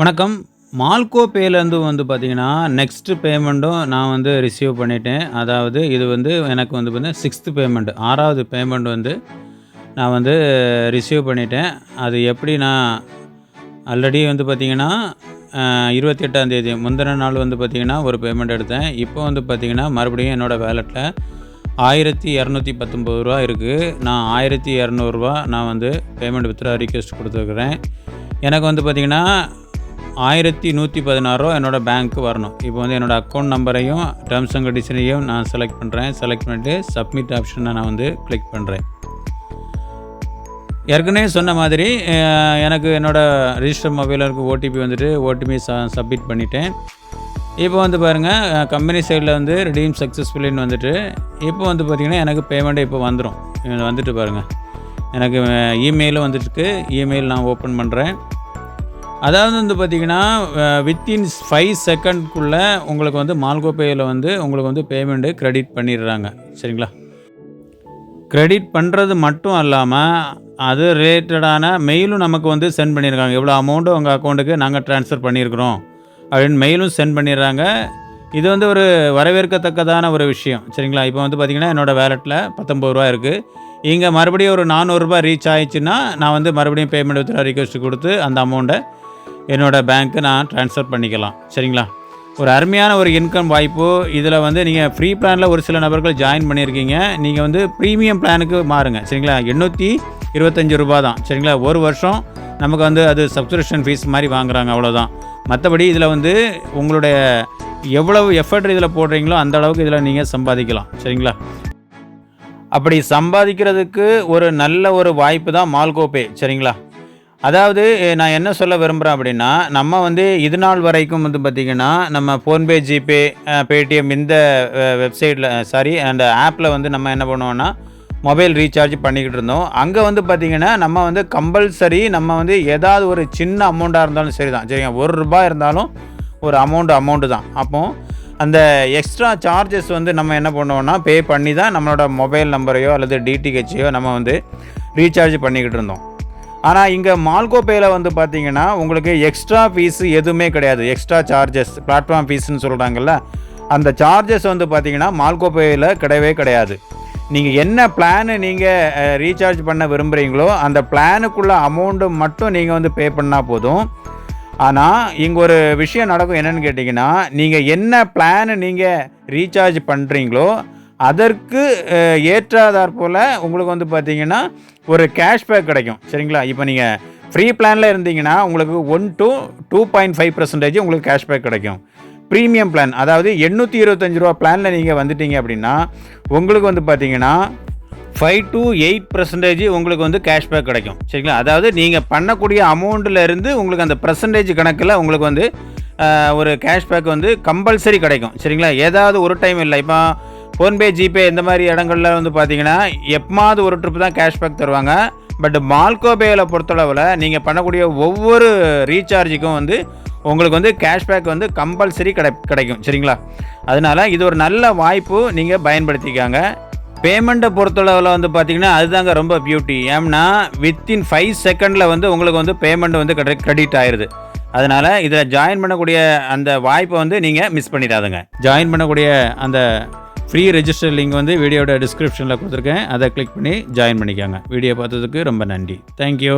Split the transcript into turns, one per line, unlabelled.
வணக்கம். மால்கோ பேலேருந்து வந்து பார்த்தீங்கன்னா நெக்ஸ்ட்டு பேமெண்ட்டும் நான் வந்து ரிசீவ் பண்ணிட்டேன். அதாவது இது வந்து எனக்கு வந்து பார்த்தீங்கன்னா சிக்ஸ்த்து பேமெண்ட் ஆறாவது பேமெண்ட் வந்து நான் வந்து ரிசீவ் பண்ணிட்டேன். அது எப்படி நான் ஆல்ரெடி வந்து பார்த்தீங்கன்னா இருபத்தி எட்டாந்தேதி முந்தின நாள் வந்து பார்த்தீங்கன்னா ஒரு பேமெண்ட் எடுத்தேன். இப்போ வந்து பார்த்தீங்கன்னா மறுபடியும் என்னோடய வேலெட்டில் ஆயிரத்தி இரநூத்தி பத்தொம்பது ரூபா இருக்குது நான் ஆயிரத்தி இரநூறுவா நான் வந்து பேமெண்ட் வித்ரா ரிக்வெஸ்ட் கொடுத்துருக்குறேன். எனக்கு வந்து பார்த்திங்கன்னா ஆயிரத்தி நூற்றி பதினாறுரூவா என்னோடய பேங்க்கு வரணும். இப்போ வந்து என்னோடய அக்கௌண்ட் நம்பரையும் டேர்ம்ஸ் அண்ட் கண்டிஷனையும் நான் செலக்ட் பண்ணுறேன் செலக்ட் பண்ணிட்டு சப்மிட் ஆப்ஷனை நான் வந்து கிளிக் பண்ணுறேன் ஏற்கனவே சொன்ன மாதிரி எனக்கு என்னோடய ரிஜிஸ்டர் மொபைலில் இருக்க ஓடிபி வந்துட்டு ஓடிபி ச சப்மிட் பண்ணிட்டேன். இப்போ வந்து பாருங்கள் கம்பெனி சைடில் வந்து ரிடீம் சக்ஸஸ்ஃபுல்லின்னு வந்துட்டு இப்போ வந்து பார்த்திங்கன்னா எனக்கு பேமெண்ட்டு இப்போ வந்துடும் வந்துட்டு பாருங்கள் எனக்கு இமெயிலும் வந்துட்டுருக்கு. இமெயில் நான் ஓப்பன் பண்ணுறேன் அதாவது வந்து பார்த்திங்கன்னா வித்தின் ஃபைவ் செகண்ட்குள்ளே உங்களுக்கு வந்து மால்கோ பேயில் வந்து உங்களுக்கு வந்து பேமெண்ட்டு க்ரெடிட் பண்ணிடுறாங்க. சரிங்களா? க்ரெடிட் பண்ணுறது மட்டும் அல்லாமல் அது ரிலேட்டடான மெயிலும் நமக்கு வந்து சென்ட் பண்ணியிருக்காங்க எவ்வளோ அமௌண்ட்டு உங்கள் அக்கௌண்ட்டுக்கு நாங்கள் ட்ரான்ஸ்ஃபர் பண்ணியிருக்கிறோம் அப்படின்னு மெயிலும் சென்ட் பண்ணிடுறாங்க. இது வந்து ஒரு வரவேற்கத்தக்கதான ஒரு விஷயம். சரிங்களா? இப்போ வந்து பார்த்திங்கன்னா என்னோடய வேலெட்டில் பத்தொம்பது ரூபா இருக்குது இங்கே மறுபடியும் ஒரு நானூறுரூபா ரீச் ஆயிடுச்சுன்னா நான் வந்து மறுபடியும் பேமெண்ட் வித்ரா ரிக்வெஸ்ட் கொடுத்து அந்த அமௌண்ட்டை என்னோடய பேங்க்கு நான் ட்ரான்ஸ்ஃபர் பண்ணிக்கலாம். சரிங்களா? ஒரு அருமையான ஒரு இன்கம் வாய்ப்பு. இதில் வந்து நீங்கள் ஃப்ரீ பிளானில் ஒரு சில நபர்கள் ஜாயின் பண்ணியிருக்கீங்க. நீங்கள் வந்து ப்ரீமியம் பிளானுக்கு மாறுங்க. சரிங்களா? எண்ணூற்றி இருபத்தஞ்சி ரூபா தான். சரிங்களா? ஒரு வருஷம் நமக்கு வந்து அது சப்ஸ்கிரிப்ஷன் ஃபீஸ் மாதிரி வாங்குறாங்க. அவ்வளோதான் மற்றபடி இதில் வந்து உங்களுடைய எவ்வளவு எஃபர்ட் இதில் போடுறீங்களோ அந்த அளவுக்கு இதில் நீங்கள் சம்பாதிக்கலாம். சரிங்களா? அப்படி சம்பாதிக்கிறதுக்கு ஒரு நல்ல ஒரு வாய்ப்பு தான் மால்கோபே சரிங்களா? அதாவது நான் என்ன சொல்ல விரும்புகிறேன் அப்படின்னா நம்ம வந்து இது நாள் வரைக்கும் வந்து பார்த்திங்கன்னா நம்ம ஃபோன்பே ஜிபே பேடிஎம் இந்த வெப்சைட்டில் சாரி அந்த ஆப்பில் வந்து நம்ம என்ன பண்ணுவோன்னா மொபைல் ரீசார்ஜ் பண்ணிக்கிட்டு இருந்தோம். அங்கே வந்து பார்த்திங்கன்னா நம்ம வந்து கம்பல்சரி நம்ம வந்து ஏதாவது ஒரு சின்ன அமௌண்ட்டாக இருந்தாலும் சரி தான் சரிங்க ஒரு ரூபாய் இருந்தாலும் ஒரு அமௌண்ட் அமௌண்ட்டு தான். அப்போது அந்த எக்ஸ்ட்ரா சார்ஜஸ் வந்து நம்ம என்ன பண்ணுவோம்னா பே பண்ணி தான் நம்மளோட மொபைல் நம்பரையோ அல்லது டிடிஹெச்சையோ நம்ம வந்து ரீசார்ஜ் பண்ணிக்கிட்டு இருந்தோம். ஆனால் இங்கே மால்கோ பேயில் வந்து பார்த்தீங்கன்னா உங்களுக்கு எக்ஸ்ட்ரா ஃபீஸு எதுவுமே கிடையாது. எக்ஸ்ட்ரா சார்ஜஸ் பிளாட்ஃபார்ம் ஃபீஸ்னு சொல்கிறாங்கல்ல அந்த சார்ஜஸ் வந்து பார்த்தீங்கன்னா மால்கோ பேயில் கிடையவே கிடையாது. நீங்கள் என்ன பிளானு நீங்கள் ரீசார்ஜ் பண்ண விரும்புகிறீங்களோ அந்த பிளானுக்குள்ள அமௌண்ட்டு மட்டும் நீங்கள் வந்து பே பண்ணால் போதும். ஆனால் இங்கே ஒரு விஷயம் நடக்கும் என்னன்னு கேட்டிங்கன்னா நீங்கள் என்ன பிளானு நீங்கள் ரீசார்ஜ் பண்ணுறீங்களோ அதற்கு ஏற்றாதார் போல் உங்களுக்கு வந்து பார்த்தீங்கன்னா ஒரு கேஷ்பேக் கிடைக்கும். சரிங்களா? இப்போ நீங்கள் ஃப்ரீ பிளானில் இருந்தீங்கன்னா உங்களுக்கு one to two point five percentage உங்களுக்கு கேஷ்பேக் கிடைக்கும். ப்ரீமியம் பிளான் அதாவது எண்ணூற்றி இருபத்தஞ்சு ரூபா பிளானில் நீங்கள் வந்துட்டீங்க அப்படின்னா உங்களுக்கு வந்து பார்த்தீங்கன்னா ஃபைவ் டு எயிட் பர்சன்டேஜ் உங்களுக்கு வந்து கேஷ்பேக் கிடைக்கும். சரிங்களா? அதாவது நீங்கள் பண்ணக்கூடிய அமௌண்ட்டிலேருந்து உங்களுக்கு அந்த பர்சன்டேஜ் கணக்கில் உங்களுக்கு வந்து ஒரு கேஷ்பேக் வந்து கம்பல்சரி கிடைக்கும். சரிங்களா? ஏதாவது ஒரு டைம் இல்லை. இப்போ ஃபோன்பே ஜிபே இந்த மாதிரி இடங்கள்ல வந்து பார்த்தீங்கன்னா எப்பமாவது ஒரு ட்ரிப் தான் கேஷ்பேக் தருவாங்க. பட் மால்கோபேயில் பொறுத்தளவில் நீங்கள் பண்ணக்கூடிய ஒவ்வொரு ரீசார்ஜுக்கும் வந்து உங்களுக்கு வந்து கேஷ்பேக் வந்து கம்பல்சரி கிடை கிடைக்கும். சரிங்களா? அதனால் இது ஒரு நல்ல வாய்ப்பு நீங்கள் பயன்படுத்திக்காங்க. பேமெண்ட்டை பொறுத்தளவில் வந்து பார்த்திங்கன்னா அதுதாங்க ரொம்ப பியூட்டி ஏம்னா வித்தின் ஃபைவ் செகண்டில் வந்து உங்களுக்கு வந்து பேமெண்ட் வந்து கிரெடிட் ஆயிடுது அதனால் இதில் ஜாயின் பண்ணக்கூடிய அந்த வாய்ப்பை வந்து நீங்கள் மிஸ் பண்ணிடாதுங்க. ஜாயின் பண்ணக்கூடிய அந்த ஃப்ரீ ரெஜிஸ்டர் லிங்க் வந்து வீடியோட டிஸ்கிரிப்ஷனில் கொடுத்துருக்கேன். அதை கிளிக் பண்ணி ஜாயின் பண்ணிக்கோங்க. வீடியோ பார்த்ததுக்கு ரொம்ப நன்றி. தேங்க்யூ